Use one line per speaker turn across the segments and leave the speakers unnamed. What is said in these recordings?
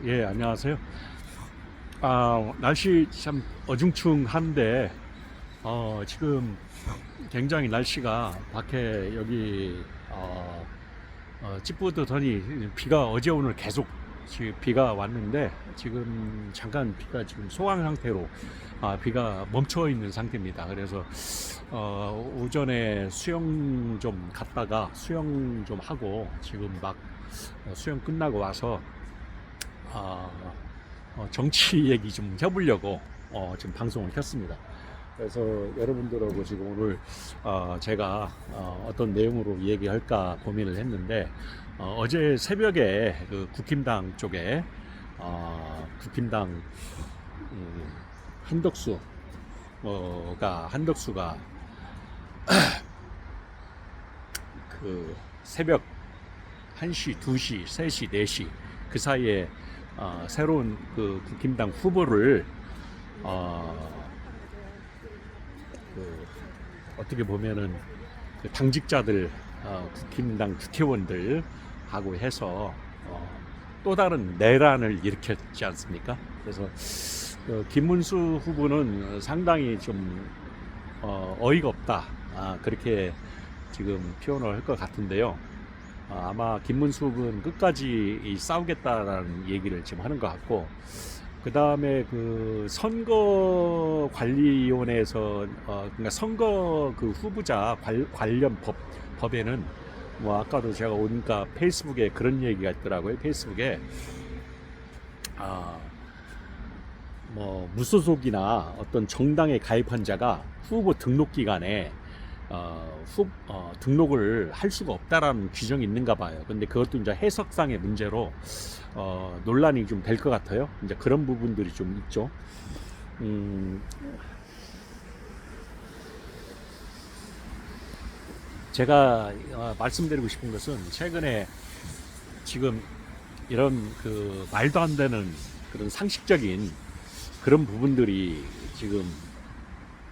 예, 안녕하세요. 아, 날씨 참 어중충한데, 어, 지금 굉장히 날씨가 밖에 여기, 어, 어, 찌뿌드더니 비가 어제 오늘 계속 지금 비가 왔는데, 지금 잠깐 비가 지금 소강 상태로 아, 비가 멈춰 있는 상태입니다. 그래서, 어, 오전에 수영 좀 갔다가 수영 좀 하고, 지금 막 어, 수영 끝나고 와서 아, 어, 정치 얘기 좀 해보려고 어, 지금 방송을 켰습니다. 그래서 여러분들하고 지금 오늘 어, 제가 어, 어떤 내용으로 얘기할까 고민을 했는데 어, 제 새벽에 그 국힘당 쪽에 어, 국힘당 음, 한덕수 어가 한덕수가 그 새벽 1시, 2시, 3시, 4시 그 사이에 어, 새로운 그 국힘당 후보를 어, 그 어떻게 보면은 그 당직자들 어, 국힘당 국회의원들 하고 해서 어, 또 다른 내란을 일으켰지 않습니까? 그래서 그 김문수 후보는 상당히 좀 어, 어이가 없다 아, 그렇게 지금 표현을 할 것 같은데요. 아, 아마 김문숙은 끝까지 이 싸우겠다라는 얘기를 지금 하는 것 같고 그 다음에 그 선거 관리위원회에서 어 그러니까 선거 그 후보자 관, 관련 법 법에는 뭐 아까도 제가 오니까 페이스북에 그런 얘기가 있더라고요. 페이스북에 아 뭐 무소속이나 어떤 정당에 가입한 자가 후보 등록 기간에 어, 후, 어, 등록을 할 수가 없다라는 규정이 있는가 봐요. 근데 그것도 이제 해석상의 문제로 어, 논란이 좀 될 것 같아요. 이제 그런 부분들이 좀 있죠. 음, 제가 어, 말씀드리고 싶은 것은 최근에 지금 이런 그 말도 안 되는 그런 상식적인 그런 부분들이 지금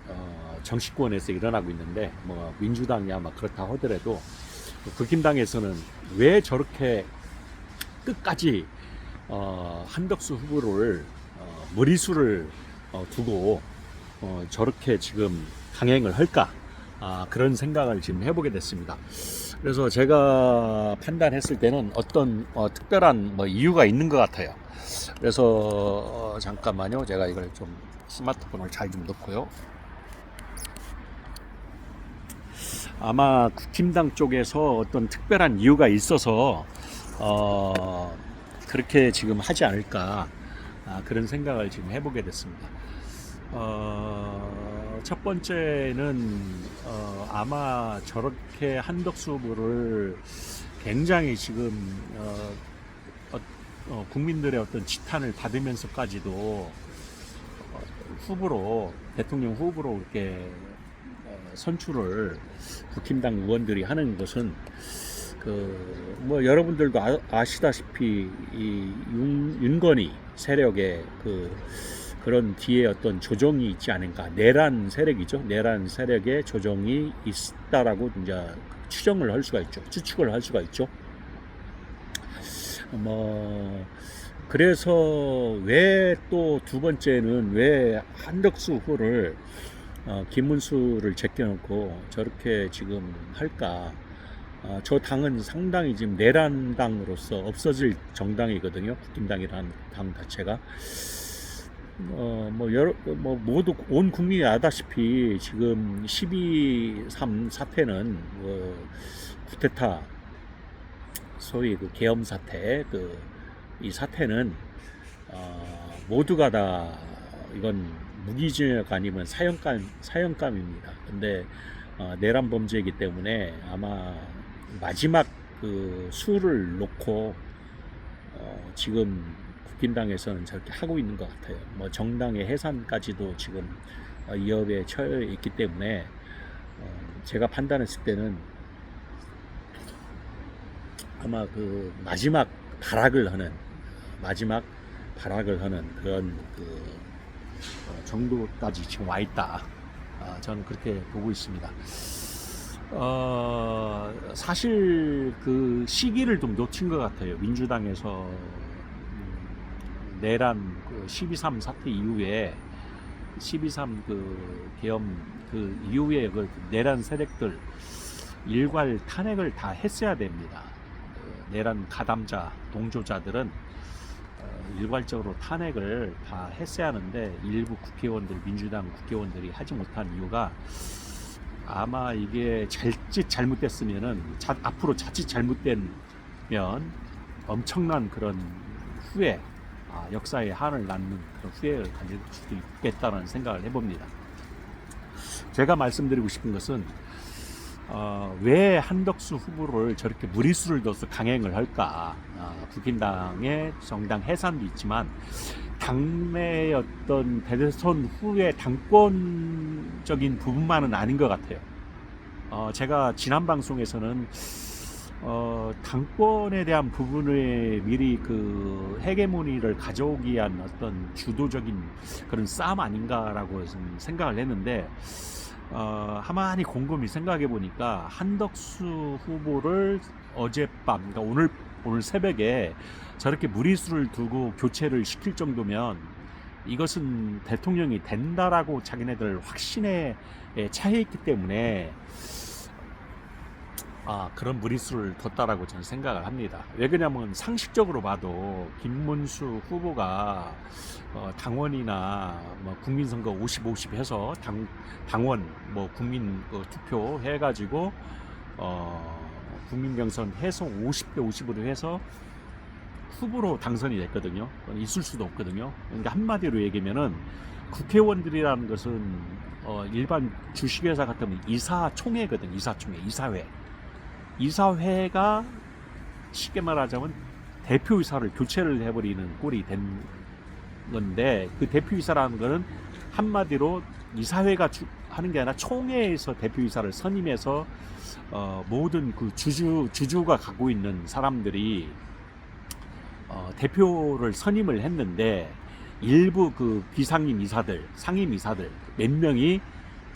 어, 정치권에서 일어나고 있는데 뭐 민주당이야 막 그렇다 하더라도 국힘당에서는 왜 저렇게 끝까지 어, 한덕수 후보를 어, 머리수를 어, 두고 어, 저렇게 지금 강행을 할까 아, 그런 생각을 지금 해보게 됐습니다. 그래서 제가 판단했을 때는 어떤 어, 특별한 뭐 이유가 있는 것 같아요. 그래서 어, 잠깐만요. 제가 이걸 좀 스마트폰을 잘 좀 넣고요. 아마 국힘당 쪽에서 어떤 특별한 이유가 있어서 어, 그렇게 지금 하지 않을까 아, 그런 생각을 지금 해보게 됐습니다. 어, 첫 번째는 어, 아마 저렇게 한덕수 후보를 굉장히 지금 어, 어, 어, 국민들의 어떤 지탄을 받으면서까지도 어, 후보로 대통령 후보로 이렇게 어, 선출을 국힘당 의원들이 하는 것은 그 뭐 여러분들도 아, 시다시피이 윤, 윤건희 세력의 그 그런 뒤에 어떤 조정이 있지 않은가. 내란 세력이죠. 내란 세력의 조정이 있다라고 이제 추정을 할 수가 있죠. 추측을 할 수가 있죠. 뭐 그래서 왜 또 두 번째는 왜 한덕수 후보를 어, 김문수를 제껴놓고 저렇게 지금 할까? 어, 저 당은 상당히 지금 내란당으로서 없어질 정당이거든요. 국힘당이라는 당 자체가. 어, 뭐, 여러, 뭐, 모두, 온 국민이 아다시피 지금 12.3 사태는, 뭐, 쿠데타, 소위 그 계엄 사태, 그, 이 사태는, 어, 모두가 다, 이건 무기징역 아니면 사형감, 사형감입니다. 근데, 어, 내란 범죄이기 때문에 아마 마지막 그 수를 놓고, 어, 지금 국힘당에서는 저렇게 하고 있는 것 같아요. 뭐 정당의 해산까지도 지금 어, 위협에 처해 있기 때문에 어, 제가 판단했을 때는 아마 그 마지막 발악을 하는 마지막 발악을 하는 그런 그 어, 정도까지 지금 와 있다. 아, 저는 그렇게 보고 있습니다. 어, 사실 그 시기를 좀 놓친 것 같아요. 민주당에서 음, 내란 그12.3 사태 이후에 12.3그 계엄 그 이후에 그 내란 세력들 일괄 탄핵을 다 했어야 됩니다. 그 내란 가담자 동조자들은 어, 일괄적으로 탄핵을 다 했어야 하는데 일부 국회의원들 민주당 국회의원들이 하지 못한 이유가 아마 이게 자칫 잘못됐으면은 자, 앞으로 자칫 잘못되면 엄청난 그런 후회 아, 역사의 한을 낳는 그런 후회를 가질 수도 있겠다는 생각을 해봅니다. 제가 말씀드리고 싶은 것은 어, 왜 한덕수 후보를 저렇게 무리수를 둬서 강행을 할까? 어, 국힘당의 정당 해산도 있지만 당내의 어떤 대선 후의 당권적인 부분만은 아닌 것 같아요. 어, 제가 지난 방송에서는 어, 당권에 대한 부분에 미리 그 헤게모니를 가져오기 위한 어떤 주도적인 그런 싸움 아닌가라고 좀 생각을 했는데 어, 가만히 곰곰이 생각해 보니까 한덕수 후보를 어젯밤, 그러니까 오늘 오늘 새벽에 저렇게 무리수를 두고 교체를 시킬 정도면 이것은 대통령이 된다라고 자기네들 확신에 차에 있기 때문에 아, 그런 무리수를 뒀다라고 저는 생각을 합니다. 왜 그러냐면 상식적으로 봐도 김문수 후보가 어, 당원이나 뭐 국민선거 50, 50 해서 당, 당원 뭐 국민 어, 투표 해가지고 어, 국민 경선 해서 50대 50으로 해서 후보로 당선이 됐거든요. 있을 수도 없거든요. 그러니까 한마디로 얘기하면은 국회의원들이라는 것은 어, 일반 주식회사 같으면 이사총회거든. 이사총회, 이사회. 이사회가 쉽게 말하자면 대표이사를 교체를 해버리는 꼴이 된 건데 그 대표이사라는 거는 한마디로 이사회가 주, 하는 게 아니라 총회에서 대표이사를 선임해서 어, 모든 그 주주 주주가 갖고 있는 사람들이 어, 대표를 선임을 했는데 일부 그 비상임 이사들, 상임 이사들 몇 명이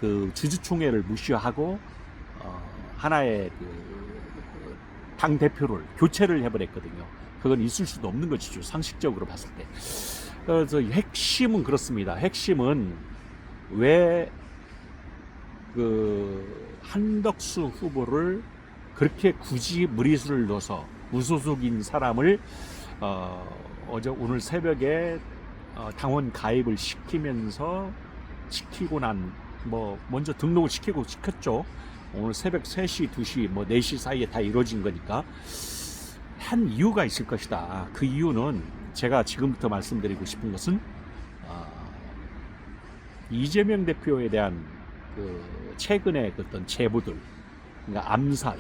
그 주주총회를 무시하고 어, 하나의 그 당 대표를 교체를 해버렸거든요. 그건 있을 수도 없는 것이죠. 상식적으로 봤을 때. 그래서 핵심은 그렇습니다. 핵심은 왜 그 한덕수 후보를 그렇게 굳이 무리수를 넣어서 무소속인 사람을 어, 어제 오늘 새벽에 어, 당원 가입을 시키면서 시키고 난 뭐 먼저 등록을 시키고 시켰죠. 오늘 새벽 3시, 2시, 뭐 4시 사이에 다 이루어진 거니까 한 이유가 있을 것이다. 그 이유는 제가 지금부터 말씀드리고 싶은 것은 어, 이재명 대표에 대한 그 최근의 그 어떤 제보들, 그러니까 암살,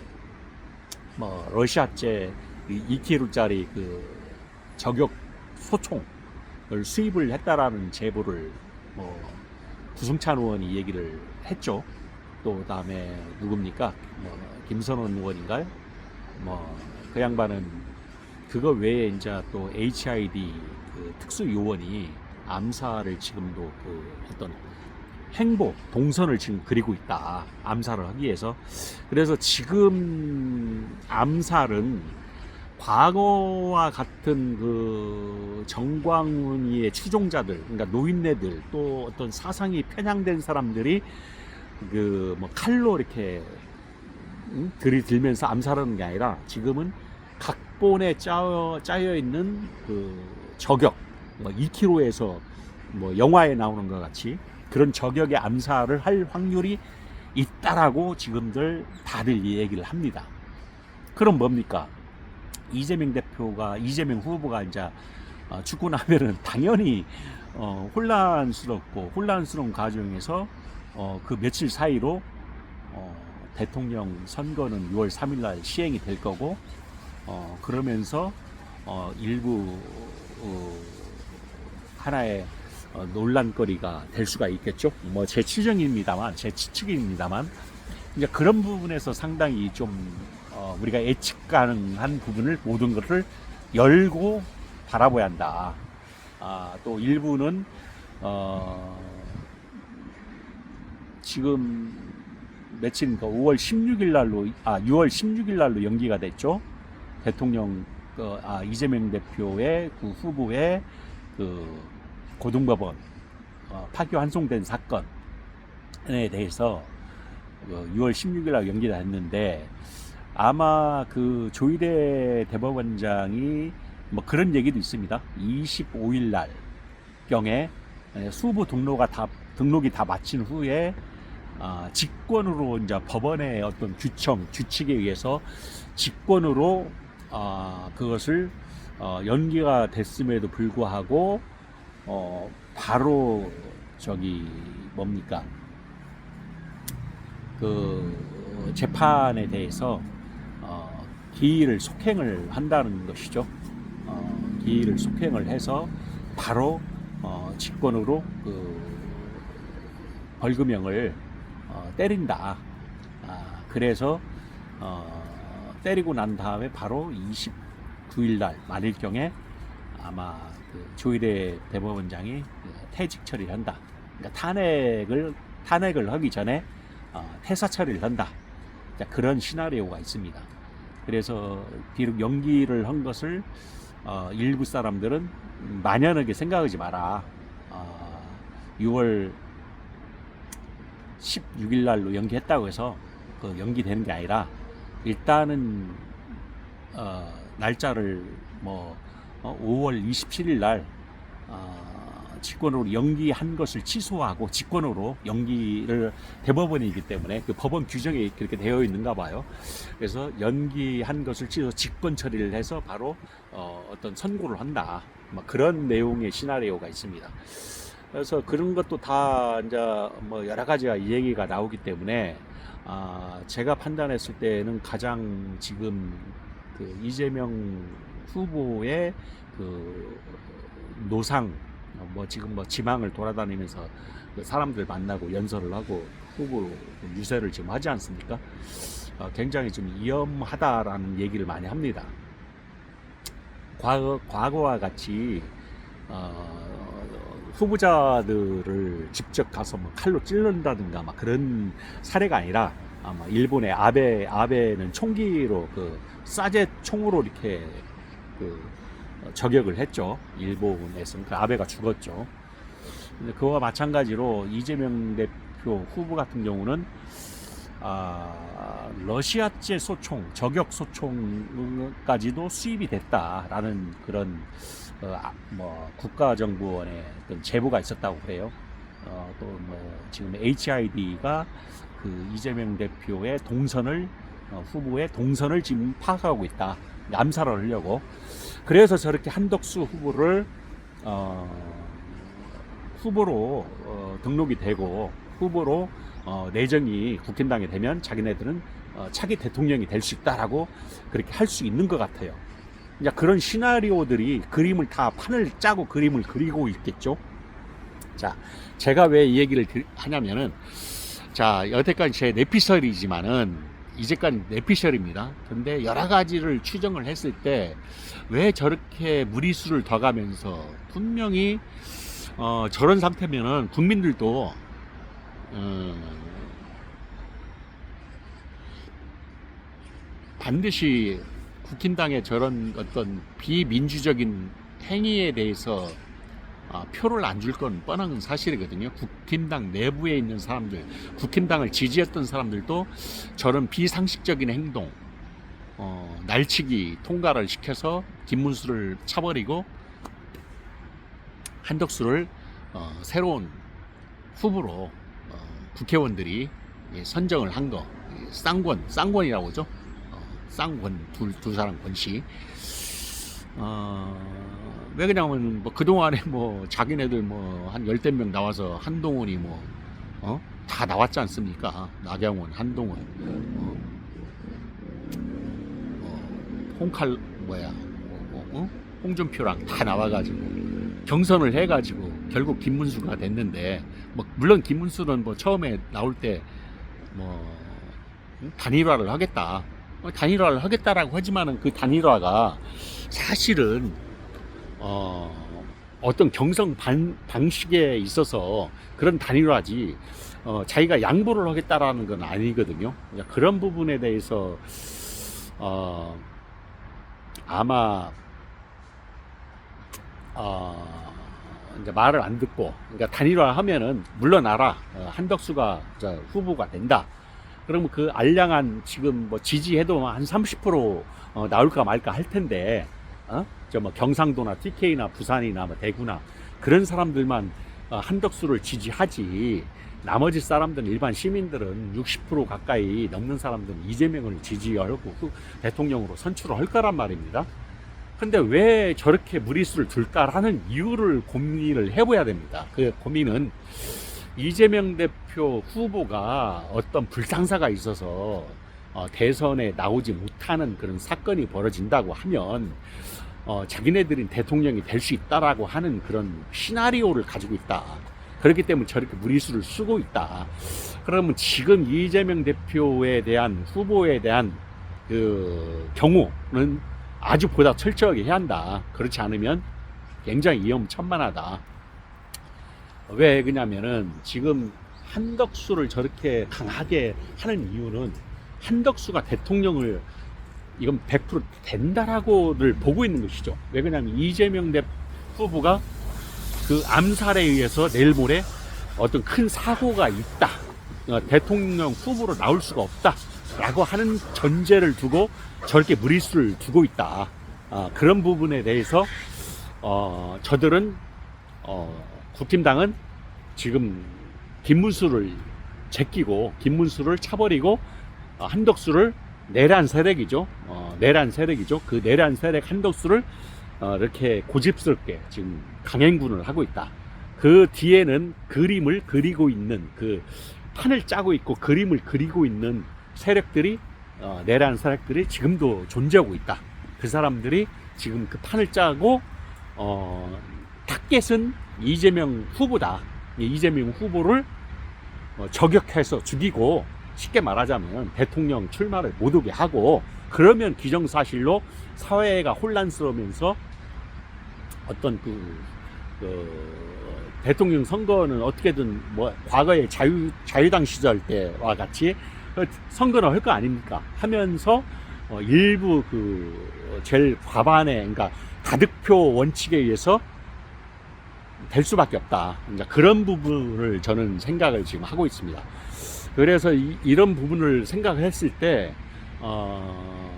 뭐 러시아제 2kg짜리 그 저격 소총을 수입을 했다라는 제보를 뭐 구승찬 의원이 얘기를 했죠. 또 다음에 누굽니까? 뭐 김선원 의원인가요? 뭐 그 양반은 그거 외에 이제 또 HID 그 특수 요원이 암살을 지금도 그 어떤 행보 동선을 지금 그리고 있다 암살을 하기 위해서 그래서 지금 암살은 과거와 같은 그 정광훈이의 추종자들, 그러니까 노인네들 또 어떤 사상이 편향된 사람들이 그 뭐 칼로 이렇게 응? 들이들면서 암살하는 게 아니라 지금은 각본에 짜여, 짜여 있는 그 저격, 뭐 2km에서 뭐 영화에 나오는 것 같이 그런 저격의 암살을 할 확률이 있다라고 지금들 다들 얘기를 합니다. 그럼 뭡니까? 이재명 대표가 이재명 후보가 이제 어, 죽고 나면은 당연히 어, 혼란스럽고 혼란스러운 과정에서 어, 그 며칠 사이로 어, 대통령 선거는 6월 3일 날 시행이 될 거고 어, 그러면서 어, 일부 어, 하나의 어, 논란거리가 될 수가 있겠죠. 뭐 제 추정입니다만 제 추측입니다만 이제 그런 부분에서 상당히 좀 어, 우리가 예측 가능한 부분을 모든 것을 열고 바라봐야 한다. 아, 또 일부는 어, 지금 며칠인가 5월 16일 날로 아 6월 16일 날로 연기가 됐죠. 대통령 어, 아, 이재명 대표의 그 후보의 그 고등법원 어, 파기 환송된 사건에 대해서 어, 6월 16일 날 연기가 됐는데 아마 그 조희대 대법원장이 뭐 그런 얘기도 있습니다. 25일 날 경에 에, 수부 등록가 다 등록이 다 마친 후에 아, 직권으로 이제 법원의 어떤 규청 규칙에 의해서 직권으로 아, 그것을 어, 연기가 됐음에도 불구하고 어, 바로 저기 뭡니까 그 재판에 대해서 어, 기일을 속행을 한다는 것이죠. 어, 기일을 속행을 해서 바로 어, 직권으로 그 벌금형을 어, 때린다. 아, 그래서 어, 때리고 난 다음에 바로 29일 날 말일경에 아마 그 조일의 대법원장이 그 퇴직 처리를 한다. 그러니까 탄핵을 탄핵을 하기 전에 어, 퇴사 처리를 한다. 자, 그런 시나리오가 있습니다. 그래서 비록 연기를 한 것을 어, 일부 사람들은 만연하게 생각하지 마라. 어, 6월 16일 날로 연기했다고 해서 그 연기되는 게 아니라 일단은 어, 날짜를 뭐 어, 5월 27일 날 어, 직권으로 연기한 것을 취소하고 직권으로 연기를 대법원이기 때문에 그 법원 규정에 그렇게 되어 있는가 봐요. 그래서 연기한 것을 취소 직권 처리를 해서 바로 어, 어떤 선고를 한다. 뭐 그런 내용의 시나리오가 있습니다. 그래서 그런 것도 다 이제 뭐 여러 가지가 얘기가 나오기 때문에 아 제가 판단했을 때는 가장 지금 그 이재명 후보의 그 노상 뭐 지금 뭐 지망을 돌아다니면서 그 사람들 만나고 연설을 하고 후보 유세를 지금 하지 않습니까? 어, 굉장히 좀 위험하다라는 얘기를 많이 합니다. 과거 과거와 같이 어, 후보자들을 직접 가서 뭐 칼로 찔른다든가 막 그런 사례가 아니라 아마 일본의 아베 아베는 총기로 그 사제 총으로 이렇게 그 저격을 했죠. 일본에서는 그 아베가 죽었죠. 근데 그와 마찬가지로 이재명 대표 후보 같은 경우는 아, 러시아제 소총, 저격 소총까지도 수입이 됐다라는 그런 어, 아, 뭐 국가정보원의 제보가 있었다고 그래요. 어, 또뭐 지금 HID가 그 이재명 대표의 동선을 어, 후보의 동선을 지금 파악하고 있다. 암살을 하려고. 그래서 저렇게 한덕수 후보를 어, 후보로 어, 등록이 되고 후보로 어, 내정이 국힘당에 되면 자기네들은 어, 차기 대통령이 될 수 있다라고 그렇게 할 수 있는 것 같아요. 이제 그런 시나리오들이 그림을 다 판을 짜고 그림을 그리고 있겠죠. 자, 제가 왜 이 얘기를 드- 하냐면은 자, 여태까지 제 내피셜이지만은 이제까지 내피셜입니다. 근데 여러 가지를 추정을 했을 때 왜 저렇게 무리수를 더 가면서 분명히 어, 저런 상태면은 국민들도 어, 반드시 국힘당의 저런 어떤 비민주적인 행위에 대해서 아, 표를 안 줄 건 뻔한 사실이거든요. 국힘당 내부에 있는 사람들, 국힘당을 지지했던 사람들도 저런 비상식적인 행동, 어, 날치기 통과를 시켜서 김문수를 차버리고 한덕수를 어, 새로운 후보로 어, 국회의원들이 예, 선정을 한 거, 예, 쌍권, 쌍권이라고 하죠. 어, 쌍권 두, 두 사람 권씨. 어, 왜 그러냐면 뭐 그동안에 뭐 자기네들 뭐 한 열댓 명 나와서 한동훈이 뭐 어? 다 나왔지 않습니까? 나경원, 한동훈, 어? 어, 홍칼 뭐야, 어, 어? 홍준표랑 다 나와가지고 경선을 해가지고 결국 김문수가 됐는데 뭐 물론 김문수는 뭐 처음에 나올 때 뭐 단일화를 하겠다. 어, 단일화를 하겠다라고 하지만은 그 단일화가 사실은 어, 어떤 경성 반, 방식에 있어서 그런 단일화지 어, 자기가 양보를 하겠다라는 건 아니거든요. 그러니까 그런 부분에 대해서 어, 아마 어, 이제 말을 안 듣고 그러니까 단일화하면은 물러나라 어, 한덕수가 저 후보가 된다. 그러면 그 알량한 지금 뭐 지지해도 한 30% 어, 나올까 말까 할 텐데 어? 저뭐 경상도나 TK나 부산이나 뭐 대구나 그런 사람들만 어, 한덕수를 지지하지 나머지 사람들은 일반 시민들은 60% 가까이 넘는 사람들은 이재명을 지지하고 후- 대통령으로 선출을 할 거란 말입니다. 근데 왜 저렇게 무리수를 둘까라는 이유를 고민을 해봐야 됩니다. 그 고민은 이재명 대표 후보가 어떤 불상사가 있어서 어, 대선에 나오지 못하는 그런 사건이 벌어진다고 하면 어, 자기네들이 대통령이 될 수 있다라고 하는 그런 시나리오를 가지고 있다. 그렇기 때문에 저렇게 무리수를 쓰고 있다. 그러면 지금 이재명 대표에 대한 후보에 대한 그 경우는 아주 보다 철저하게 해야 한다. 그렇지 않으면 굉장히 위험천만하다. 왜 그러냐면은 지금 한덕수를 저렇게 강하게 하는 이유는 한덕수가 대통령을 이건 100% 된다라고를 보고 있는 것이죠. 왜 그러냐면 이재명 대 후보가 그 암살에 의해서 내일 모레 어떤 큰 사고가 있다. 어, 대통령 후보로 나올 수가 없다. 라고 하는 전제를 두고 저렇게 무리수를 두고 있다. 아, 그런 부분에 대해서 어, 저들은 어, 국힘당은 지금 김문수를 제끼고 김문수를 차버리고 어, 한덕수를 내란 세력이죠. 어, 내란 세력이죠. 그 내란 세력 한덕수를 어, 이렇게 고집스럽게 지금 강행군을 하고 있다. 그 뒤에는 그림을 그리고 있는 그 판을 짜고 있고 그림을 그리고 있는 세력들이 어, 내란 세력들이 지금도 존재하고 있다. 그 사람들이 지금 그 판을 짜고 어, 타겟은 이재명 후보다. 이 이재명 후보를 어, 저격해서 죽이고 쉽게 말하자면 대통령 출마를 못 오게 하고 그러면 기정사실로 사회가 혼란스러우면서 어떤 그, 그 대통령 선거는 어떻게든 뭐 과거의 자유 자유당 시절 때와 같이 그 선거를 할 거 아닙니까 하면서 어, 일부 그 제일 과반의 그러니까 다득표 원칙에 의해서 될 수밖에 없다. 그러니까 그런 부분을 저는 생각을 지금 하고 있습니다. 그래서 이, 런 부분을 생각을 했을 때, 어,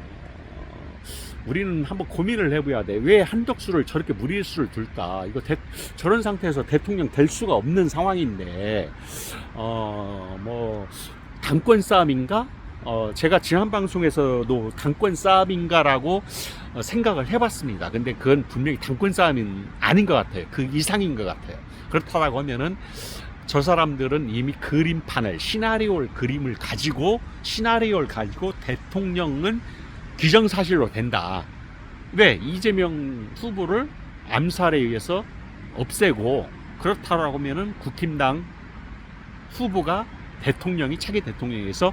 우리는 한번 고민을 해봐야 돼. 왜 한덕수를 저렇게 무리수를 둘까? 이거 대, 저런 상태에서 대통령 될 수가 없는 상황인데, 어, 뭐, 당권 싸움인가? 어, 제가 지난 방송에서도 당권 싸움인가라고 어, 생각을 해봤습니다. 근데 그건 분명히 당권 싸움은 아닌 것 같아요. 그 이상인 것 같아요. 그렇다고 하면은 저 사람들은 이미 그림판을 시나리오를 그림을 가지고 시나리오를 가지고 대통령은 기정사실로 된다. 왜 이재명 후보를 암살에 의해서 없애고 그렇다고 하면은 국힘당 후보가 대통령이 차기 대통령에서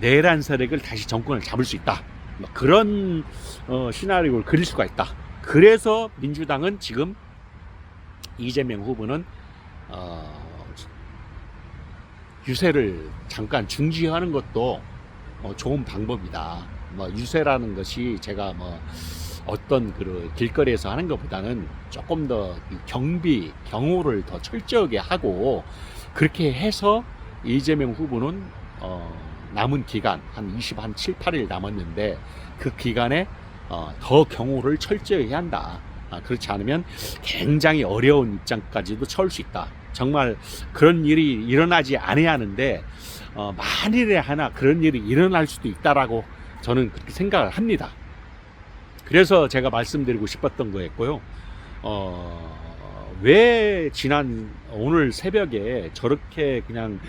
내란 세력을 다시 정권을 잡을 수 있다. 뭐 그런 어, 시나리오를 그릴 수가 있다. 그래서 민주당은 지금 이재명 후보는 어, 유세를 잠깐 중지하는 것도 어, 좋은 방법이다. 뭐 유세라는 것이 제가 뭐 어떤 그 길거리에서 하는 것보다는 조금 더 경비 경호를 더 철저하게 하고 그렇게 해서 이재명 후보는 어, 남은 기간 한 20, 한 7, 8일 남았는데 그 기간에 어, 더 경호를 철저히 해야 한다. 아, 그렇지 않으면 굉장히 어려운 입장까지도 처할 수 있다. 정말 그런 일이 일어나지 않아야 하는데 어, 만일에 하나 그런 일이 일어날 수도 있다라고 저는 그렇게 생각을 합니다. 그래서 제가 말씀드리고 싶었던 거였고요. 어, 왜 지난 오늘 새벽에 저렇게 그냥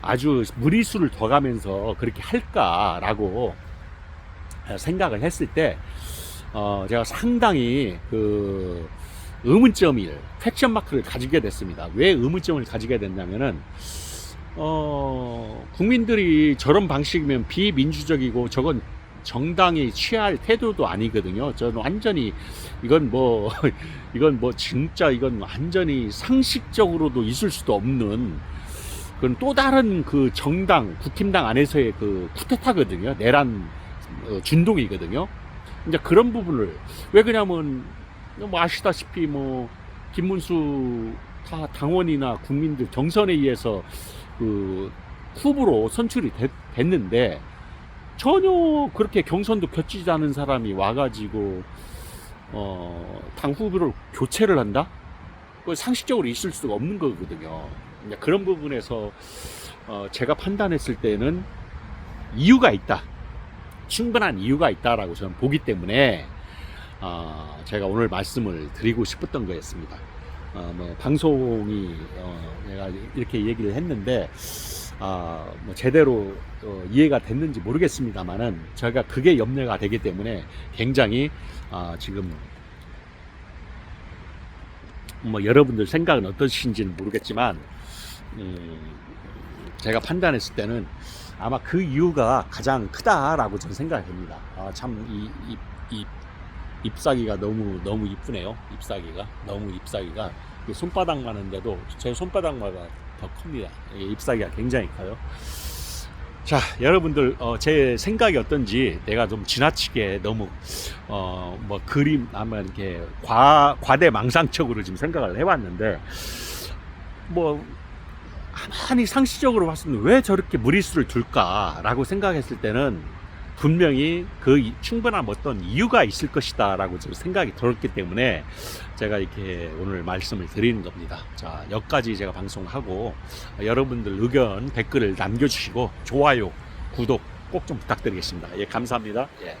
아주 무리수를 더 가면서 그렇게 할까라고 생각을 했을 때, 어, 제가 상당히 그 의문점을, 퀘션 마크를 가지게 됐습니다. 왜 의문점을 가지게 됐냐면은, 어, 국민들이 저런 방식이면 비민주적이고 저건 정당이 취할 태도도 아니거든요. 저는 완전히 이건 뭐 이건 뭐 진짜 이건 완전히 상식적으로도 있을 수도 없는 그건 또 다른 그 정당 국힘당 안에서의 그 쿠데타거든요. 내란 어, 준동이거든요. 이제 그런 부분을 왜 그러냐면 뭐 아시다시피 뭐 김문수 다 당원이나 국민들 경선에 의해서 그 후보로 선출이 됐, 됐는데 전혀 그렇게 경선도 겹치지 않은 사람이 와가지고 어, 당 후보를 교체를 한다? 그 상식적으로 있을 수가 없는 거거든요. 이제 그런 부분에서 어, 제가 판단했을 때는 이유가 있다. 충분한 이유가 있다라고 저는 보기 때문에 어, 제가 오늘 말씀을 드리고 싶었던 거였습니다. 어, 뭐 방송이 어, 내가 이렇게 얘기를 했는데 아, 뭐 제대로 어, 이해가 됐는지 모르겠습니다만은 제가 그게 염려가 되기 때문에 굉장히 아, 지금 뭐 여러분들 생각은 어떠신지는 모르겠지만 음, 제가 판단했을 때는 아마 그 이유가 가장 크다라고 저는 생각이 됩니다. 아, 참이 이, 이 잎사귀가 너무 너무 이쁘네요. 잎사귀가 너무 잎사귀가 손바닥만한데도 제 손바닥마다 더 큽니다. 잎사귀가 굉장히 커요. 자, 여러분들 어, 제 생각이 어떤지 내가 좀 지나치게 너무 어, 뭐 그림 아마 이렇게 과 과대망상적으로 지금 생각을 해왔는데 뭐 가만히 상식적으로 봤을 때왜 저렇게 무리수를 둘까라고 생각했을 때는 분명히 그 이- 충분한 어떤 이유가 있을 것이다 라고 지금 생각이 들었기 때문에 제가 이렇게 오늘 말씀을 드리는 겁니다. 자, 여기까지 제가 방송하고 여러분들 의견 댓글을 남겨주시고 좋아요, 구독 꼭 좀 부탁드리겠습니다. 예, 감사합니다. 예.